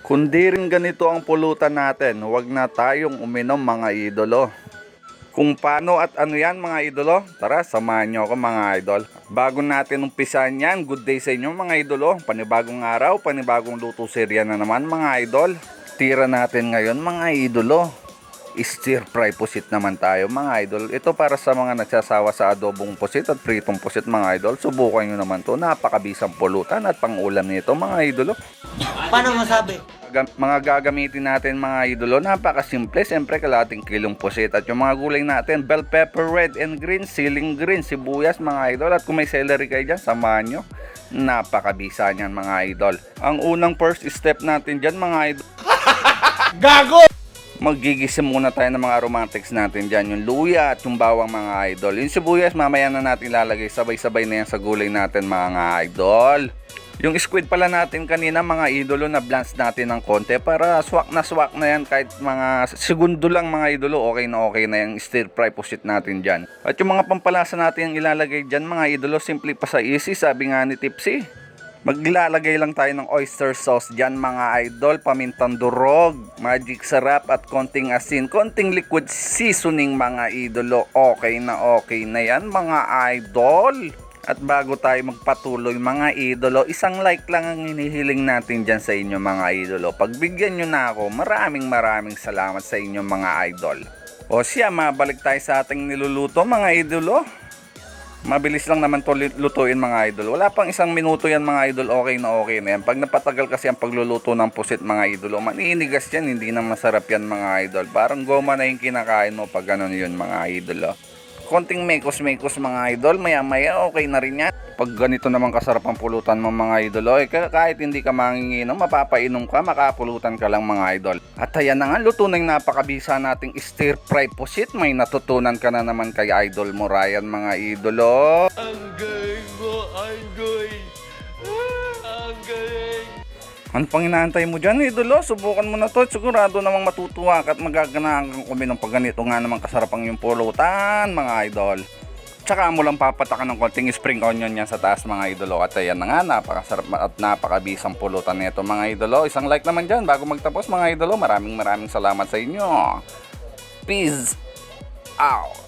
Kundi rin ganito ang pulutan natin, huwag na tayong uminom mga idolo. Kung paano at ano yan mga idolo, tara samahan nyo ako mga idol. Bago natin umpisan yan, good day sa inyo mga idolo. Panibagong araw, panibagong luto serya na naman mga idol. Tira natin ngayon mga idolo. Stir fry pusit naman tayo mga idol. Ito para sa mga nagsasawa sa adobong pusit at pritong pusit mga idol. Subukan nyo naman to. Napakabisang pulutan at pangulam nito mga idolo. Paano masabi? Ga- mga gagamitin natin mga idolo, napakasimple. Siyempre, kalating kilong pusit. At yung mga gulay natin, bell pepper, red and green, ceiling green, sibuyas mga idol. At kung may celery kayo dyan, samahan nyo. Napakabisa niyan mga idol. Ang unang first step natin dyan mga idol, Gago! Magigising muna tayo ng mga aromatics natin dyan. Yung luya at yung bawang mga idol. Yung sibuyas, mamaya na natin lalagay. Sabay-sabay na yan sa gulay natin mga idol. Yung squid pala natin kanina mga idolo na blance natin ng konti para swak na swak na yan kahit mga segundo lang mga idolo okay na okay na yung stir fry pusit natin dyan. At yung mga pampalasa natin yung ilalagay dyan mga idolo simple pa sa easy sabi nga ni Tipsy. Maglalagay lang tayo ng oyster sauce dyan mga idol, pamintang durog, magic sarap at konting asin, konting liquid seasoning mga idolo. Okay na okay na yan mga idol. At bago tayo magpatuloy mga idolo, isang like lang ang hinihiling natin dyan sa inyo mga idolo. Pagbigyan nyo na ako, maraming maraming salamat sa inyo mga idol. O siya, mabalik tayo sa ating niluluto mga idolo. Mabilis lang naman to lutuin mga idol. Wala pang isang minuto yan mga idol, okay na okay na yan. Pag napatagal kasi ang pagluluto ng pusit mga idol, maninigas yan, hindi na masarap yan mga idol. Parang goma na yung kinakain mo pag ganun yun mga idol. oh. Konting mekos-mekos mga idol, maya-maya okay na rin yan. Pag ganito naman kasarap ang pulutan mo mga idol, oh, eh, ka- kahit hindi ka manginginom, mapapainom ka, makapulutan ka lang mga idol. At ayan na nga, luto na yung napakabisa nating stir fry pusit. May natutunan ka na naman kay idol mo Ryan mga idolo. Ang galing mo! Ang galing! Ano pang inaantay mo dyan, idolo? Subukan mo na to. Sigurado namang matutuwa ka at magaganahan kang kuminom pag ganito nga naman kasarap ang yung pulutan, mga idol. Tsaka mo lang papatakan ng konting spring onion yan sa taas, mga idolo. At ayan na nga, napakasarap at napakabisang pulutan nito, mga idolo. Isang like naman dyan bago magtapos, mga idolo. Maraming maraming salamat sa inyo. Peace out.